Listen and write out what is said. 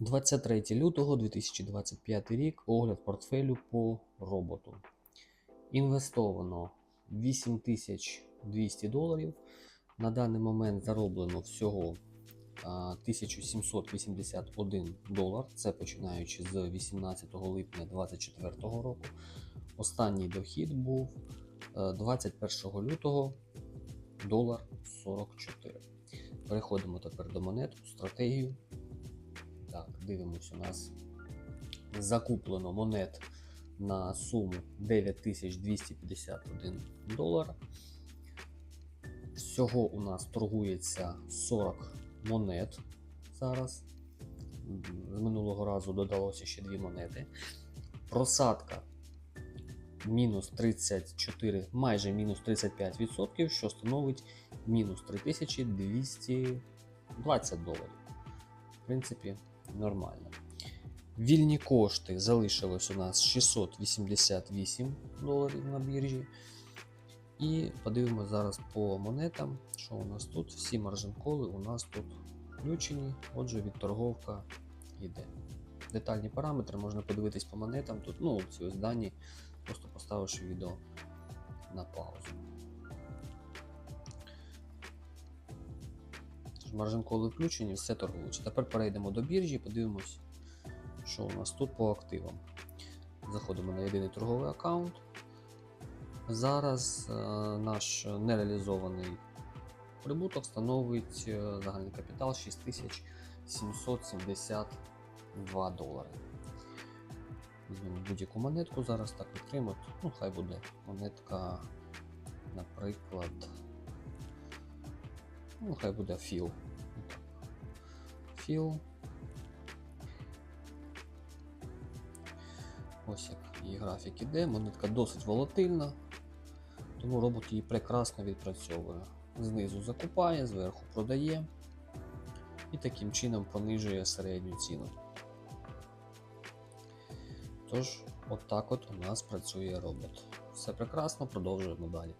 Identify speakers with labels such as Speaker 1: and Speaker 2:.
Speaker 1: 23 лютого 2025 рік. Огляд портфелю по роботу. Інвестовано 8200 доларів. На даний момент зароблено всього 1781 долар. Це починаючи з 18 липня 2024 року. Останній дохід був е, 21 лютого долар 44. Переходимо тепер до монет, у стратегію. Так, дивимось, у нас закуплено монет на суму 9251 долар. Всього у нас торгується 40 монет зараз. З минулого разу додалося ще дві монети. Просадка мінус 34, майже мінус 35%, що становить мінус 3220 доларів. В принципі, нормально. Вільні кошти залишилось у нас 688 доларів на біржі. І подивимося зараз по монетам, що у нас тут. Всі маржин-коли у нас тут включені, отже, відторговка йде. Детальні параметри можна подивитись по монетам. Тут, ну, ці ось дані, просто поставивши відео на паузу. Маржин-коли включені, все торгується. Тепер перейдемо до біржі, подивимось, що у нас тут по активам. Заходимо на єдиний торговий аккаунт. Зараз е, наш нереалізований прибуток становить е, загальний капітал 6772 долари. Візьмемо будь-яку монетку зараз так відкриємо. Ну, хай буде монетка, наприклад. Ну, хай буде філ. Філ. Ось як її графік іде. Монетка досить волатильна, тому робот її прекрасно відпрацьовує. Знизу закупає, зверху продає і таким чином понижує середню ціну. Тож, отак от у нас працює робот. Все прекрасно, продовжуємо далі.